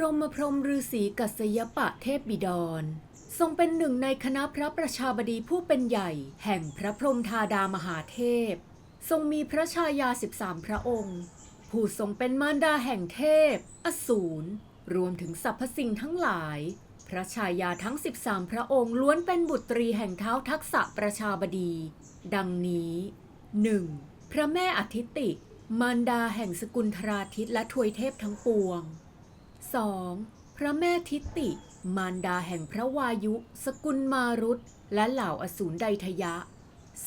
รมพรมฤาษีกัสยปะเทพบิดร ทรงเป็นหนึ่งในคณะพระประชาบดีผู้เป็นใหญ่ แห่งพระพรหมธาดามหาเทพ ทรงมีพระชายา 13 พระองค์ ผู้ทรงเป็นมารดาแห่งเทพ อสูร รวมถึงสรรพสิ่งทั้งหลาย พระชายาทั้ง 13 พระองค์ล้วนเป็นบุตรีแห่งเท้าทักษะประชาบดี ดังนี้ 1. พระแม่อธิติ มารดาแห่งสกุลธราทิตและทวยเทพทั้งปวง 2. พระแม่ทิติ มารดาแห่งพระวายุ สกุลมารุตและเหล่าอสูรไดทยะ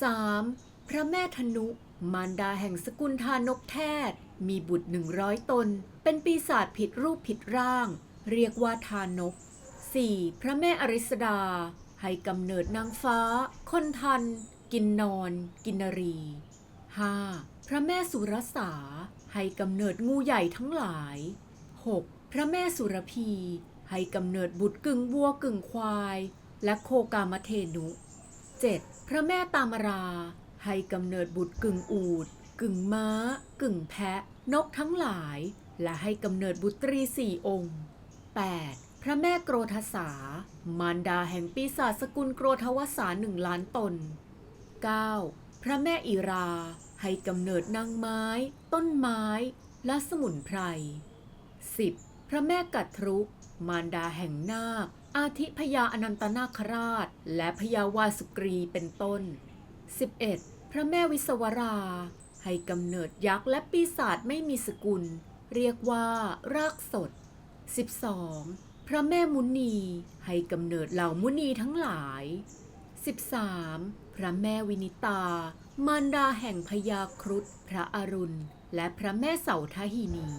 3. พระแม่ธนุ มารดาแห่งสกุลทานกแทศมีบุตรหนึ่งร้อยตน เป็นปีศาจผิดรูปผิดร่าง เรียกว่าทานก 4. พระแม่อริสดา ให้กำเนิดนางฟ้า คนทัน กินนอน กินนรี 5. พระแม่สุรสา ให้กำเนิดงูใหญ่ทั้งหลาย 6. พระแม่สุรพี ให้กำเนิดบุตรกึ่งวัวกึ่งควาย และโคกามเทนุ 7. พระแม่ตามรา ให้กำเนิดบุตรกึ่งอูด กึ่งม้า กึ่งแพะ นกทั้งหลาย และให้กำเนิดบุตรีสี่องค์ 8. พระแม่โกรธสา มารดาแห่งปีศาจสกุลโกรธวสาหนึ่งล้านตน 9. พระแม่อิราให้กำเนิดนางไม้ ต้นไม้ และสมุนไพร 10. พระแม่กัตทรุก มารดาแห่งนาค อาทิพยาอนันตนาคราช และพยาวาสุกรีเป็นต้น 11. พระแม่วิสวรา ให้กำเนิดยักษ์และปีศาจไม่มีสกุล เรียกว่ารากสด 12. พระแม่มุนีให้กำเนิดเหล่ามุนีทั้งหลาย 13. พระแม่วินิตา มารดาแห่งพญาครุฑพระอรุณ และพระแม่เสาทหินี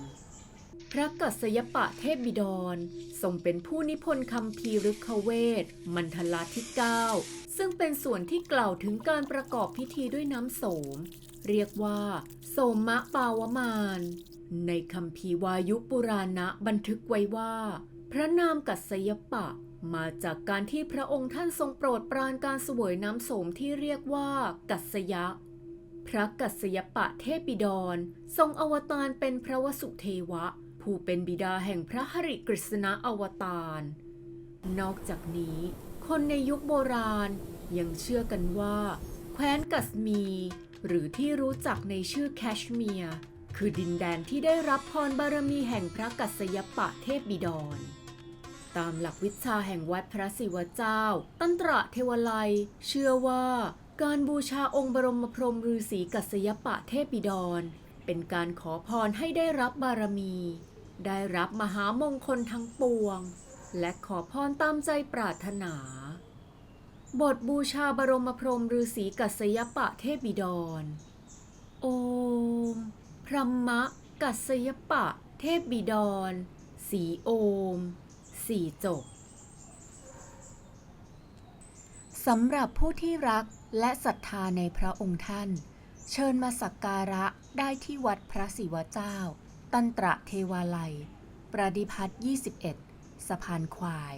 พระกัสยปะเทพบิดรทรงเป็นผู้นิพนธ์คำพีร์ฤกขเวทมันทลาที่9ซึ่งเป็นส่วนที่กล่าวถึงการประกอบพิธีด้วยน้ำโสม เรียกว่า โสมะปาวมาน ในคำพีวายุปุราณะบันทึกไว้ว่า พระนามกัสยปะมาจากการที่พระองค์ท่านทรงโปรดปรานการสวยน้ำโสมที่เรียกว่า กัสยะ พระกัสยปะเทพบิดรทรงอวตารเป็นพระวสุเทวะ ผู้เป็นบิดาแห่งพระหริกฤษณะอวตาร นอกจากนี้ คนในยุคโบราณยังเชื่อกันว่า แคว้นกัสมี หรือที่รู้จักในชื่อแคชเมียร์ คือดินแดนที่ได้รับพรบารมีแห่งพระกัสยปะเทพบิดร ตามหลักวิชาแห่งวัดพระศิวเจ้า ตันตระเทวไลยเชื่อว่าการบูชาองค์บรมพรหมฤาษีกัสยปะเทพบิดรเป็นการขอพรให้ได้รับบารมี ได้รับมหามงคลทั้งปวง และขอพรตามใจปรารถนา บทบูชาบรมพรหมฤาษีกัสยปะเทพบิดร โอม พรหมะ กัสยปะ เทพบิดร สีโอม สีจบสำหรับผู้ที่รักและศรัทธาในพระองค์ท่าน เชิญมาสักการะได้ที่วัดพระศิวเจ้า ตันตระเทวาลัย ประดิพัฒน์21 สะพานควาย